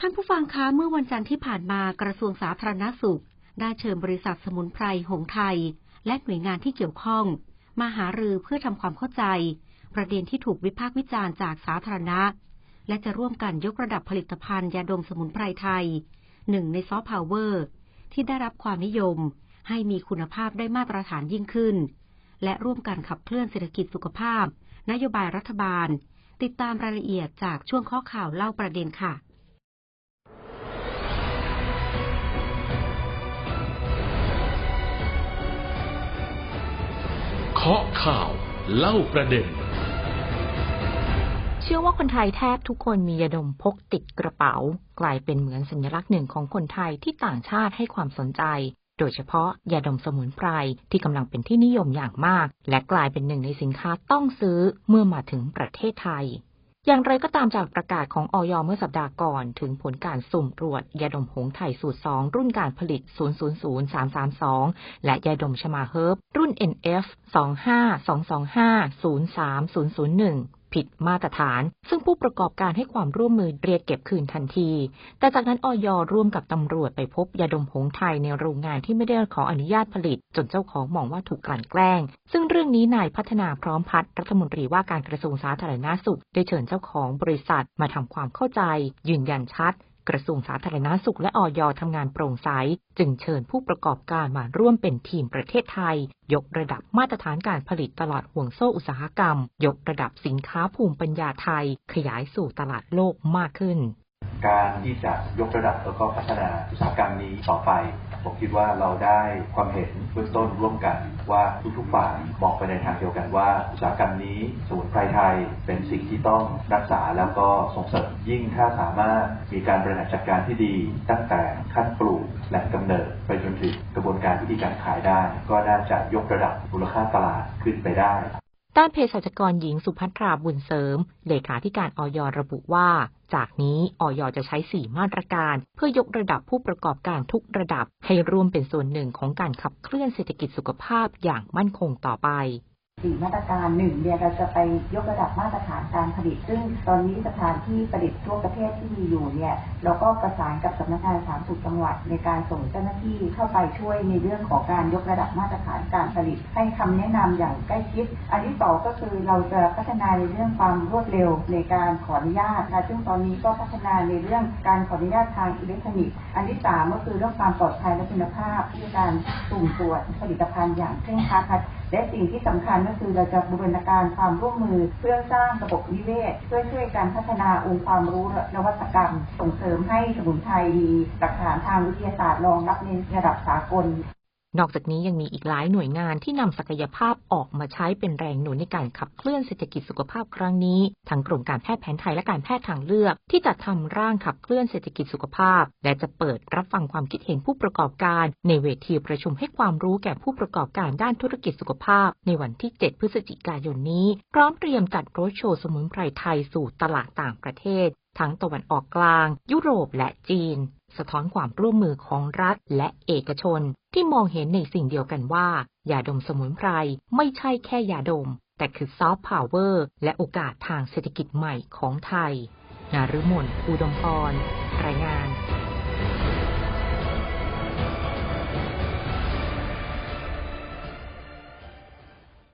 ท่านผู้ฟังคะเมื่อวันจันทร์ที่ผ่านมากระทรวงสาธารณสุข ได้เชิญบริษัทสมุนไพรหงไทย และหน่วยงานที่เกี่ยวข้อง มาหารือเพื่อทำความเข้าใจ ประเด็นที่ถูกวิพากษ์วิจารณ์จากสาธารณะ และจะร่วมกันยกระดับผลิตภัณฑ์ยาดมสมุนไพรไทยหนึ่งในซอฟต์พาวเวอร์ที่ได้รับความนิยม ให้มีคุณภาพได้มาตรฐานยิ่งขึ้น และร่วมกันขับเคลื่อนเศรษฐกิจสุขภาพ นโยบายรัฐบาล ติดตามรายละเอียดจากช่วงข้อข่าวเล่าประเด็นค่ะ คาะข่าวเล่าประเด็น เชื่อว่าคนไทยแทบทุกคนมียาดมพกติดกระเป๋า กลายเป็นเหมือนสัญลักษณ์หนึ่งของคนไทยที่ต่างชาติให้ความสนใจ โดยเฉพาะยาดมสมุนไพรที่กำลังเป็นที่นิยมอย่างมาก และกลายเป็นหนึ่งในสินค้าต้องซื้อเมื่อมาถึงประเทศไทย อย่างไรก็ตามจากประกาศของออยเมื่อสัปดาห์ก่อน ถึงผลการสุ่มตรวจยาดมหงไถ่สูตร 2 รุ่นการผลิต 000332 และยาดมชมาเฮิร์บรุ่น NF 25225 03001 ผิดมาตรฐาน ซึ่งผู้ประกอบการให้ความร่วมมือเรียกเก็บคืนทันที แต่จากนั้นออยร่วมกับตำรวจไปพบยาดมหงส์ไทยในโรงงานที่ไม่ได้ขออนุญาตผลิต จนเจ้าของมองว่าถูกกลั่นแกล้ง ซึ่งเรื่องนี้นายพัฒนาพร้อมพัฒน์รัฐมนตรีว่าการกระทรวงสาธารณาสุข ได้เชิญเจ้าของบริษัทมาทำความเข้าใจ ยืนยันชัด กระทรวงสาธารณาสุขและออยทำงานโปร่งใส จึงเชิญผู้ประกอบการมาร่วมเป็นทีมประเทศไทย ยกระดับมาตรฐานการผลิตตลอดห่วงโซ่อุตสาหกรรม ยกระดับสินค้าภูมิปัญญาไทย ขยายสู่ตลาดโลกมากขึ้น การที่จะยกระดับแล้วก็พัฒนาอุตสาหกรรมนี้ต่อไป ผมคิดว่าเราได้ความเห็นเบื้องต้นร่วมกันว่าทุกๆฝ่ายมองไปในทางเดียวกันว่าอุตสาหกรรมนี้สมุนไพรไทยเป็นสิ่งที่ต้องรักษาแล้วก็ส่งเสริมยิ่งถ้าสามารถมีการบริหารจัดการที่ดี ตั้งแต่ขั้นปลูกแหล่งกำเนิดไปจนถึงกระบวนการวิธีการขายได้ ก็น่าจะยกระดับมูลค่าตลาดขึ้นไปได้ ด้านเภสัชกรหญิงสุภัทราบุญเสริม เลขาธิการออยระบุว่า จากนี้ออยจะใช้ 4 มาตรการ เพื่อยกระดับผู้ประกอบการทุกระดับ ให้ร่วมเป็นส่วนหนึ่งของการขับเคลื่อนเศรษฐกิจสุขภาพอย่างมั่นคงต่อไป สี่มาตรการหนึ่งเนี่ยเราจะไปยกระดับมาตรฐานการผลิต ซึ่งตอนนี้สถานที่ผลิตทั่วประเทศที่มีอยู่เนี่ยเราก็ประสานกับสำนักงานสาธารณสุขจังหวัดในการส่งเจ้าหน้าที่เข้าไปช่วยในเรื่องของการยกระดับมาตรฐานการผลิต ให้คำแนะนำอย่างใกล้ชิด อันที่สองก็คือเราจะพัฒนาในเรื่องความรวดเร็วในการขออนุญาตนะซึ่งตอนนี้ก็พัฒนาในเรื่องการขออนุญาตทางอิเล็กทรอนิกส์ อันที่สามก็คือเรื่องความปลอดภัยและคุณภาพที่การสุ่มตรวจผลิตภัณฑ์อย่างเคร่งครัดค่ะ และสิ่งที่สำคัญก็คือเราจะบูรณาการความร่วมมือ เพื่อสร้างระบบนิเวศเพื่อช่วยการพัฒนาองค์ความรู้และนวัตกรรม ส่งเสริมให้สมุนไพรมีหลักฐานทางวิทยาศาสตร์รองรับในระดับสากล นอกจากนี้ยังมีอีกหลายหน่วยงานที่นำศักยภาพออกมาใช้เป็นแรงหนุนในการขับเคลื่อนเศรษฐกิจสุขภาพครั้งนี้ ทั้งกรมการแพทย์แผนไทยและการแพทย์ทางเลือก ที่จะทำร่างขับเคลื่อนเศรษฐกิจสุขภาพ และจะเปิดรับฟังความคิดเห็นผู้ประกอบการ ในเวทีประชุมให้ความรู้แก่ผู้ประกอบการด้านธุรกิจสุขภาพ ในวันที่ 7 พฤศจิกายนนี้ พร้อมเตรียมจัดโรดโชว์สมุนไพรไทยสู่ตลาดต่างประเทศ ทั้งตะวันออกกลาง ยุโรปและจีน สะท้อนความร่วมมือของรัฐและเอกชน ที่มองเห็นในสิ่งเดียวกันว่า ยาดมสมุนไพรไม่ใช่แค่ยาดม แต่คือซอฟต์พาวเวอร์และโอกาสทางเศรษฐกิจใหม่ของไทย นารุมนอุดมพรรายงาน